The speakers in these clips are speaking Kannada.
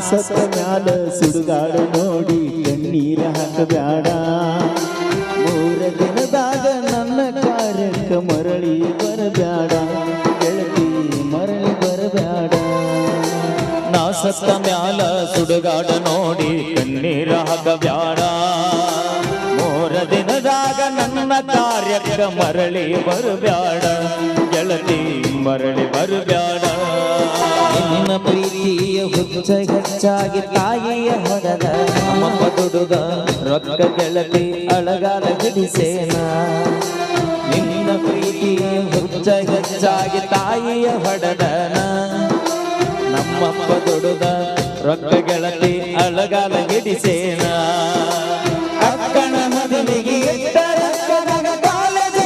ಸತ್ತ ಮ್ಯಾಲ ಸುಡುಗಾಡ ನೋಡಿ ಕಣ್ಣೀರ ಹಾಕಬ್ಯಾಡ. ಮೂರ ದಿನದಾಗ ನನ್ನ ಕಾರ್ಯಕ್ಕೆ ಮರಳಿ ಬರಬ್ಯಾಡ. ಗೆಳತಿ, ಮರಳಿ ಬರಬ್ಯಾಡ. ನಾ ಸತ್ತ ಮ್ಯಾಲ ಸುಡುಗಾಡ ನೋಡಿ ಕಣ್ಣೀರ ಹಾಕಬ್ಯಾಡ. ಮೂರ ದಿನದಾಗ ನನ್ನ ಕಾರ್ಯಕ್ಕೆ ಮರಳಿ ಬರಬ್ಯಾಡ. ಹೆಚ್ಚಾಗಿ ತಾಯಿಯ ಹೊಡೆದ ನಮ್ಮಪ್ಪ ದುಡುಗ ರೊಕ್ಕ ಗೆಳತಿ ಅಳಗಾಲ ಗಿಡಿಸೇನ ನಿನ್ನ ಪ್ರೀತಿ ಹುಚ್ಚ ಹೆಚ್ಚಾಗಿ ತಾಯಿಯ ಹೊಡೆದನ? ನಮ್ಮಪ್ಪ ದುಡುಗ ರೊಕ್ಕ ಗೆಳತಿ ಅಳಗಾಲ ಗಿಡಿಸೇನ ಅಕ್ಕನ ಮದುವೆಗೆ ರೊಕ್ಕದಾಗ ಕಾಲೇಜ್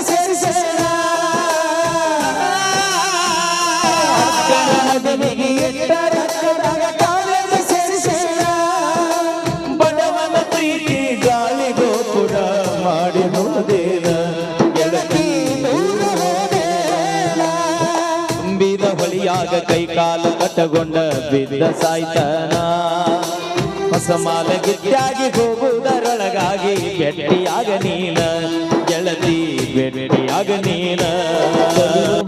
ಮಾಡಿ ಗೆಳತಿ ತುಂಬಿದ ಹೊಳಿಯಾಗ ಕೈ ಕಾಲು ಕಟ್ಟಗೊಂಡ ಬಿದ್ದ ಸಾಯ್ತನ. ಹೊಸ ಗಿಟ್ಟಾಗಿ ಹೋಗುವುದರೊಳಗಾಗಿ ಬೆಟ್ಟಿಯಾಗ ನೀನ. ಗೆಳತಿ ಬೆಟ್ಟಿಯಾಗ ನೀನ.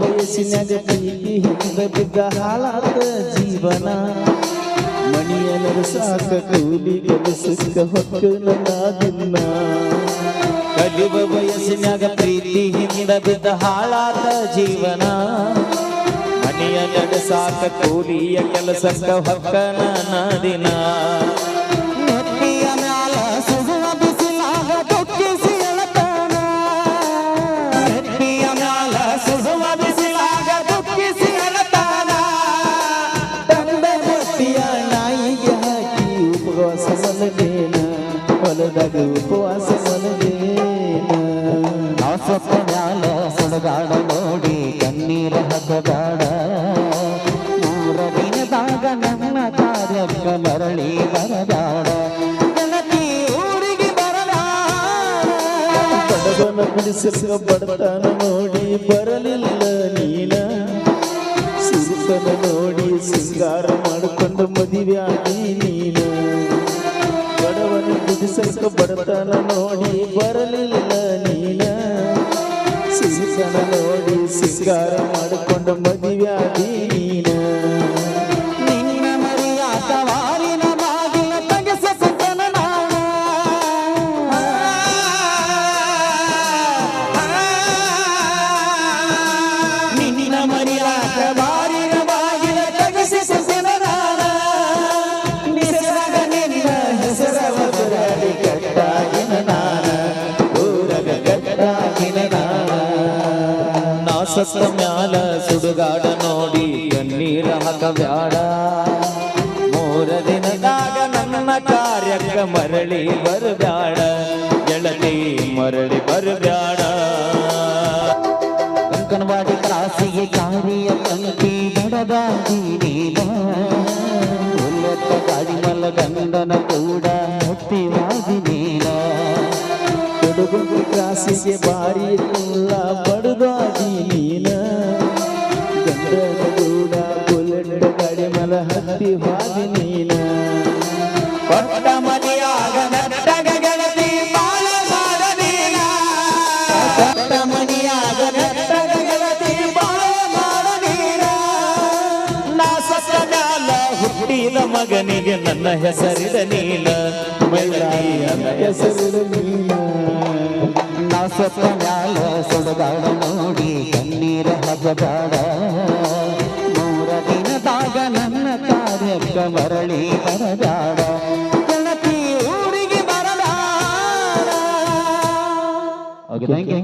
ವಯಸ್ಸಿನಾಗ ಬಿದ್ದ ಹಾಳಾದ ಜೀವನ. ಮಣಿಯನ ಸಾಕ ಕೂಲಿ ಕೆಲಸಕ್ಕ ಹೊಕ್ಕ ನನ್ನ ದಿನ. ಕಲಿಯುವ ವಯಸ್ಸಿನಾಗ ಪ್ರೀತಿ ಹಿಂದ ಬಿದ್ದ ಹಾಳಾದ ಜೀವನ. ಮನೆಯ ನಡೆಸಾಕ ಕೂಲಿಯ ಕೆಲಸಕ್ಕ ಹೊಕ್ಕನ ದಿನ ಹೊಲದಾಗ ಉಪವಾಸ ಮಲಗೇನ ಆಸತ್ತ ಮ್ಯಾಲ ಸುಡಗಾಡ ನೋಡಿ ಕಣ್ಣೀರ ಹಗಬೇಡ ಮೂರ ದಿನದಾಗ ನನ್ನ ಕಾರ್ಯಕ್ಕ ಮರಳಿ ಬರಲಾರ ಬಡವನ ಬಿಡಿಸಿದ ಬಡತನ ನೋಡಿ ಬರಲಿಲ್ಲ ನೀನ. ಸಿರಿತನ ನೋಡಿ ಸಿಂಗಾರ ಮಾಡಿಕೊಂಡು ಮದುವೆ ಆಗಿ ನೀನ. ಬಡವನ ಬಿಡಿಸಕ ಬಡತನ ನೋಡಿ ಸಿಂಗಾರ ಮಾಡಿಕೊಂಡು ಮದುವೆ ಆಗಿ ಸತ್ತ ಮ್ಯಾಲ ಸುಡುಗಾಡ ನೋಡಿ ಕಣ್ಣೀರ ಹಾಕಬ್ಯಾಡ ಮೂರ ದಿನದಾಗ ನನ್ನ ಕಾರ್ಯಕ್ಕ ಮರಳಿ ಬರಬ್ಯಾಡ. ಗೆಳತಿ ಮರಳಿ ಬರಬ್ಯಾಡ. ಅಂಕನವಾಡಿ ಕ್ರಾಸಿಗೆ ಕಾರ್ಯ ಪಂಕ್ತಿ ಬಡದಾಗಿ ನೀನ ಉನ್ನತ ಗಾಡಿ ಗಂಡನ ಕೂಡ ಹತ್ತಿವಾಗಿ ನೀನ ಕೊಡುಗು ಕ್ರಾಸಿಗೆ ಬಾರಿ ಇಲ್ಲ ಬಡದಾಗಿ ಹತ್ತಿ ಹಾದಿ ನೀನ ಕೊಟ್ಟ ಮನೆಯಾಗ ನಟ್ಟಗ ಗಣತಿ ಬಾಳ ಮಾಡ ನೀನ ಕೊಟ್ಟ ಮನಿಯಾಗ ನಟ್ಟಗ ಗೆಳತಿ ಬಾಳ ನೀನ. ನಾ ಮ್ಯಾಲ ಹುಟ್ಟಿದ ಮಗನಿಗೆ ನನ್ನ ಹೆಸರಿದ ನೀಲ ಮೈಲಾರಿ ಹೆಸರಿದ ನೀನ. ನಾ ಸತ್ತ ಮ್ಯಾಲ ಸುಡಗಾಡ ನೋಡಿ ಕಣ್ಣೀರ ಹಗಬೇಡ ಕಾರ್ಯಕ್ಕ ಮರಳಿ ಬರದಾಡ ಗೆಳತಿ ಊರಿಗೆ ಬರಲಾರ ಓಕೆ ಥ್ಯಾಂಕ್ ಯು